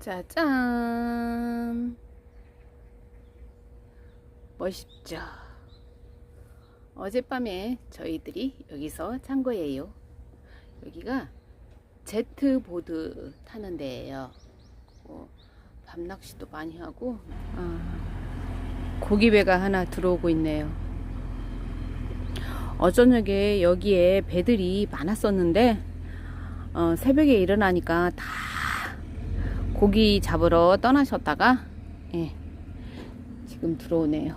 짜잔. 멋있죠? 어젯밤에 저희들이 여기서 찬 거예요. 여기가 제트보드 타는 데예요. 뭐 밤낚시도 많이 하고 아, 고기배가 하나 들어오고 있네요. 어저녁에 여기에 배들이 많았었는데 어, 새벽에 일어나니까 다 고기 잡으러 떠나셨다가 예, 지금 들어오네요.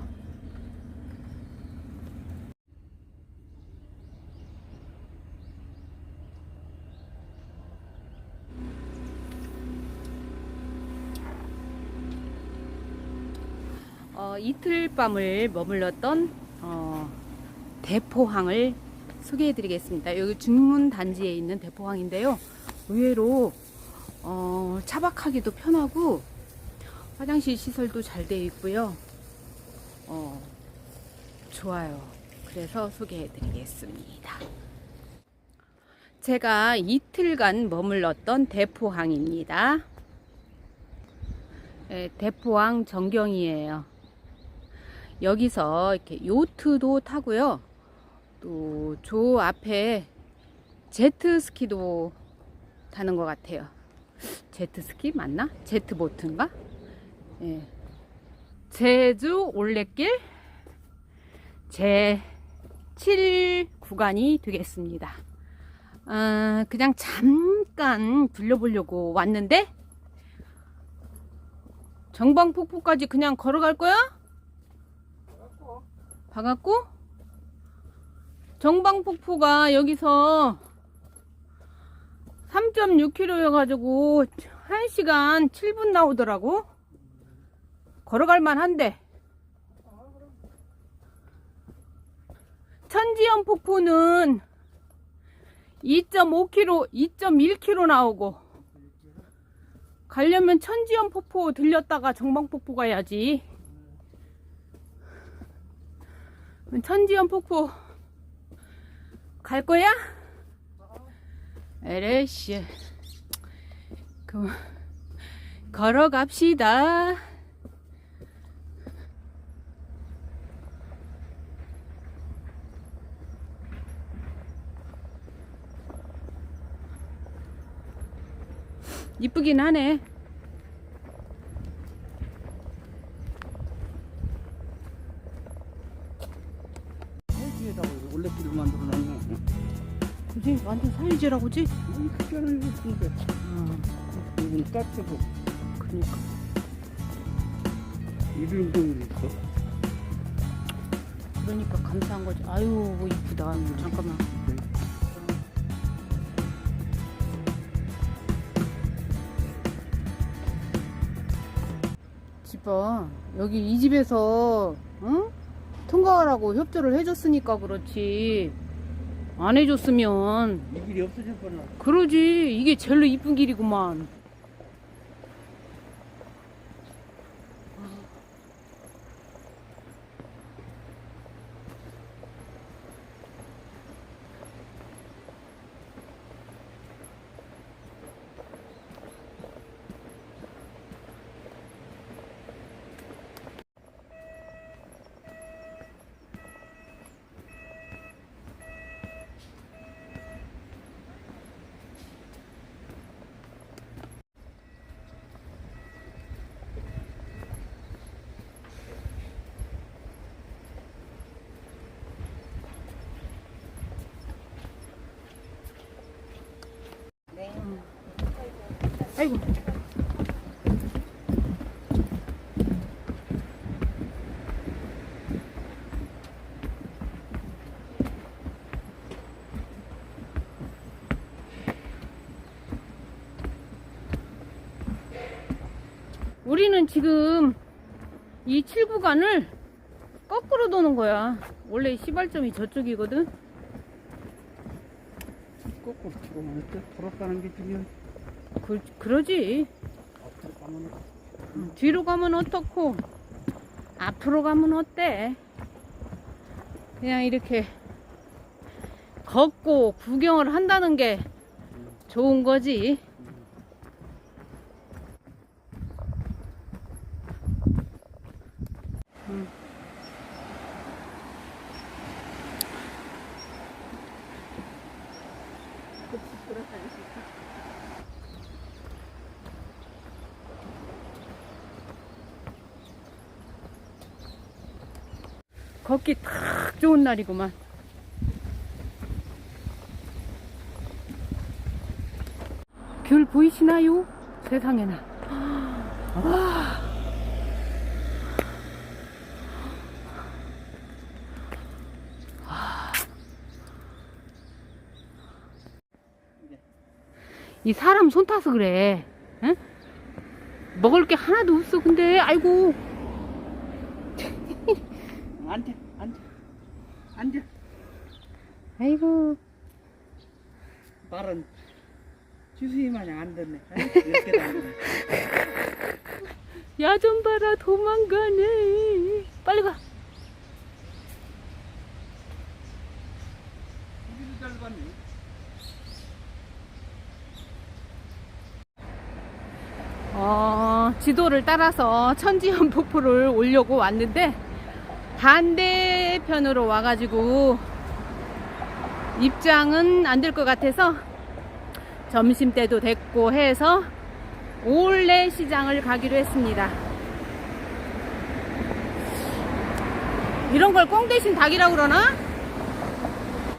어, 이틀 밤을 머물렀던 어, 대포항을 소개해 드리겠습니다. 여기 중문 단지에 있는 대포항인데요. 의외로 어, 차박하기도 편하고 화장실 시설도 잘 되어 있고요. 어, 좋아요. 그래서 소개해 드리겠습니다. 제가 이틀간 머물렀던 대포항입니다. 네, 대포항 정경이에요. 여기서 이렇게 요트도 타고요. 또 저 앞에 제트스키도 타는 것 같아요. 제트스키 맞나? 제트보트인가? 예. 제주 올레길 제7 구간이 되겠습니다. 아, 그냥 잠깐 둘러보려고 왔는데 정방폭포까지 그냥 걸어갈 거야? 봐갖고 정방폭포가 여기서 3.6km여가지고 1시간 7분 나오더라고. 걸어갈만 한데. 천지연 폭포는 2.5km, 2.1km 나오고. 가려면 천지연 폭포 들렸다가 정방폭포 가야지. 천지연 폭포 갈 거야? 에레씨. 그, 걸어갑시다. 이쁘긴 하네. 사이즈에다가 올레길을 만들어 놨네. 그지? 완전 사이즈라고지? 이 흑견을 근데 이건 따뜻하고 그니까. 이런 경우도 있어. 그러니까 감사한 거지. 아유, 뭐 이쁘다. 잠깐만. 집봐 여기 이 집에서 응? 통과하라고 협조를 해줬으니까 그렇지 안 해줬으면. 이 길이 없어질 뻔한. 그러지. 이게 제일로 이쁜 길이구만 아이고 우리는 지금 이 7구간을 거꾸로 도는 거야. 원래 시발점이 저쪽이거든. 거꾸로 들어오면 어때? 돌아가는 게 중요해. 그, 그러지. 뒤로 가면 어떻고, 앞으로 가면 어때? 그냥 이렇게 걷고 구경을 한다는 게 좋은 거지. 음. 걷기 탁 좋은 날이구만. 귤 보이시나요? 세상에나. 와. 이 사람 손 타서 그래. 응? 먹을 게 하나도 없어. 근데 아이고 앉아, 앉아, 앉아. 아이고 말은 주수이 마냥 안 듣네. 이렇게도 안 듣네. 야좀 봐라 도망가네. 빨리 가. 어, 지도를 따라서 천지연 폭포를 오려고 왔는데 반대편으로 와가지고 입장은 안 될 것 같아서 점심 때도 됐고 해서 올레 시장을 가기로 했습니다. 이런 걸 꽁 대신 닭이라고 그러나?